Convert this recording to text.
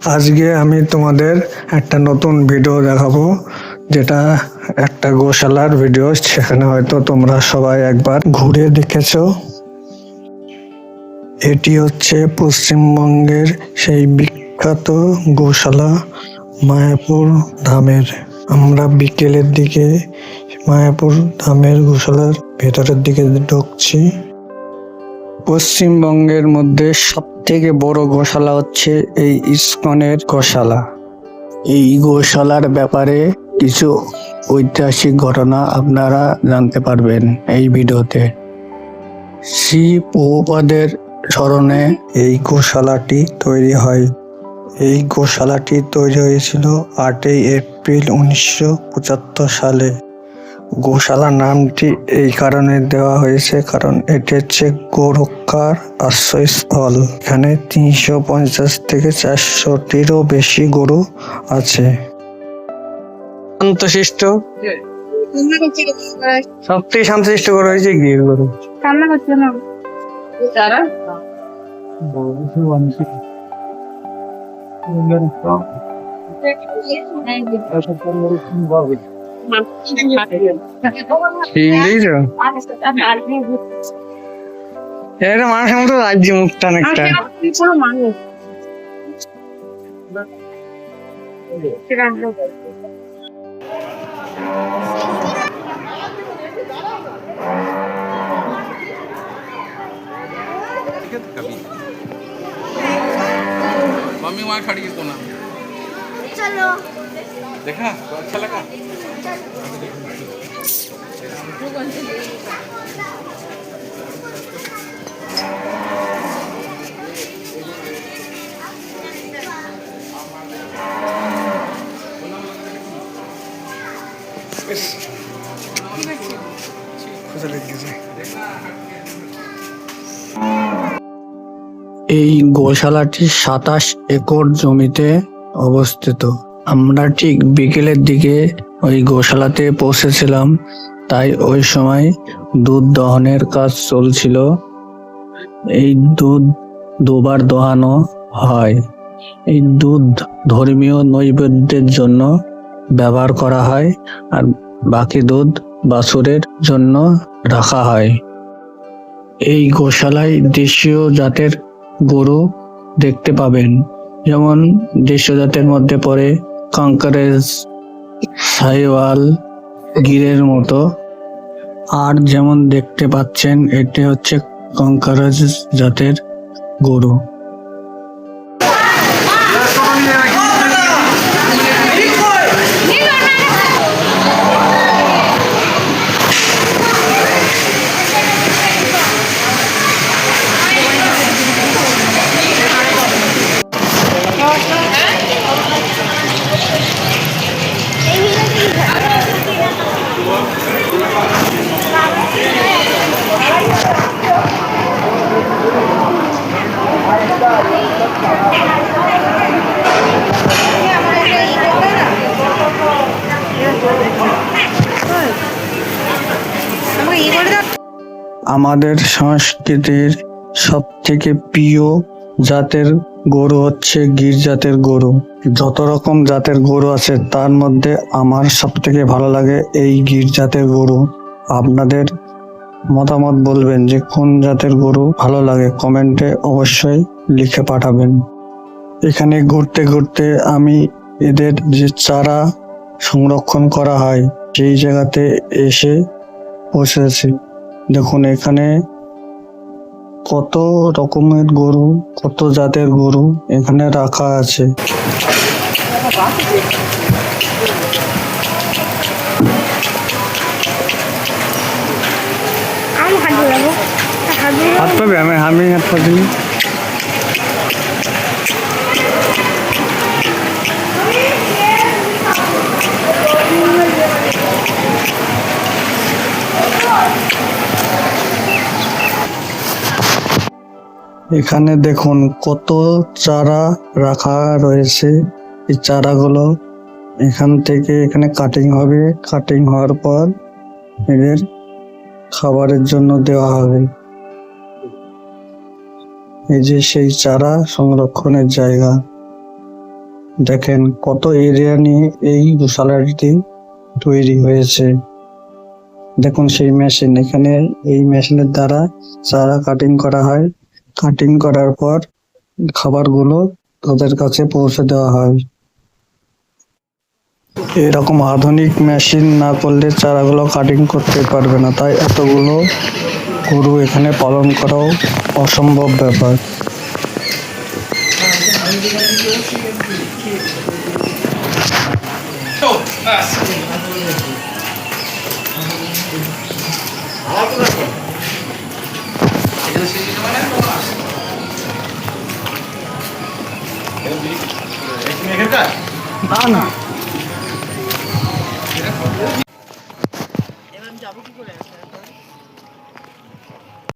আজকে আমি তোমাদের একটা নতুন ভিডিও দেখাবো, যেটা একটা গোশালার ভিডিও সেখানে হয়তো তোমরা সবাই একবার ঘুরে দেখেছ। এটি হচ্ছে পশ্চিমবঙ্গের সেই বিখ্যাত গোশালা মায়াপুর ধামের। আমরা বিকেলের দিকে মায়াপুর ধামের গোশালার ভেতরের দিকে ঢুকছি। পশ্চিমবঙ্গের মধ্যে সব থেকে বড় গোশালা হচ্ছে এই ইস্কনের গোশালা। এই গোশালার ব্যাপারে কিছু ঐতিহাসিক ঘটনা আপনারা জানতে পারবেন এই ভিডিওতে। শ্রী স্মরণে এই গোশালাটি তৈরি হয়। এই গোশালাটি তৈরি হয়েছিল আটই এপ্রিল উনিশশো পঁচাত্তর সালে। গোশালা নামটি এই কারণে দেওয়া হয়েছে কারণ এটি হচ্ছে গোরক্ষার আশ্রয়স্থল। এখানে তিনশো পঞ্চাশ থেকে চারশোটিরও বেশি গরু আছে। শান্তশিষ্ট? সবথেকে শান্তশিষ্ট গরু হয়েছে গির গরু? কান্না করছে না তারা ইংলিশ এটা মানুষের মতো রাজ্য মুখটা অনেকটা পুরো মানুষ कभी मम्मी वहाँ खड़ी है कोना में चलो देखा तो अच्छा लगा এই গোশালাটি সাতাশ একর জমিতে অবস্থিত। আমরা ঠিক বিকেলের দিকে ওই গোশালাতে পৌঁছেছিলাম, তাই ওই সময় দুধ দহনের কাজ চলছিল। এই দুধ দুবার দোহানো হয়। এই দুধ ধর্মীয় নৈবেদ্যের জন্য ব্যবহার করা হয় আর বাকি দুধ বাছুরের জন্য রাখা হয়। এই গোশালায় দেশীয় জাতের গরু দেখতে পাবেন। যেমন দেশীয় জাতের মধ্যে পড়ে কাঙ্কারেজ সাইওয়াল গিরের মতো। আর যেমন দেখতে পাচ্ছেন এটি হচ্ছে কঙ্কারাজ জাতের গরু। আমাদের সংস্কৃতির সব থেকে প্রিয় জাতের গরু হচ্ছে গির জাতের গরু। যত রকম জাতের গরু আছে, তার মধ্যে আমার সব থেকে ভালো লাগে এই গির জাতের গরু। আপনাদের মতামত বলবেন যে কোন জাতের গরু ভালো লাগে? কমেন্টে অবশ্যই লিখে পাঠাবেন। এখানে ঘুরতে ঘুরতে আমি এদের যে চারা সংরক্ষণ করা হয়, সেই জায়গাতে এসে বসেছি দেখুন এখানে কত রকমের গরু কত জাতের গরু এখানে রাখা আছে। হাত পাবে আমি আমি হাত পাচ্ছি এখানে দেখুন কত চারা রাখা রয়েছে। এই চারাগুলো এখান থেকে এখানে কাটিং হবে। কাটিং হওয়ার পর এদের খাবারের জন্য দেওয়া হবে। এই যে সেই চারা সংরক্ষণের জায়গা। দেখেন কত এরিয়া নিয়ে এই গোশালাটি তৈরি হয়েছে। দেখুন সেই মেশিন এখানে এই মেশিনের দ্বারা চারা কাটিং করা হয়। কাটিং করার পর খাবারগুলো তাদের কাছে পৌঁছে দেওয়া হয়। এরকম আধুনিক মেশিন না করলে চারাগুলো কাটিং করতে পারবে না। তাই এতগুলো গরু এখানে পালন করাও অসম্ভব ব্যাপার। না। না এরকম যাব কি করে?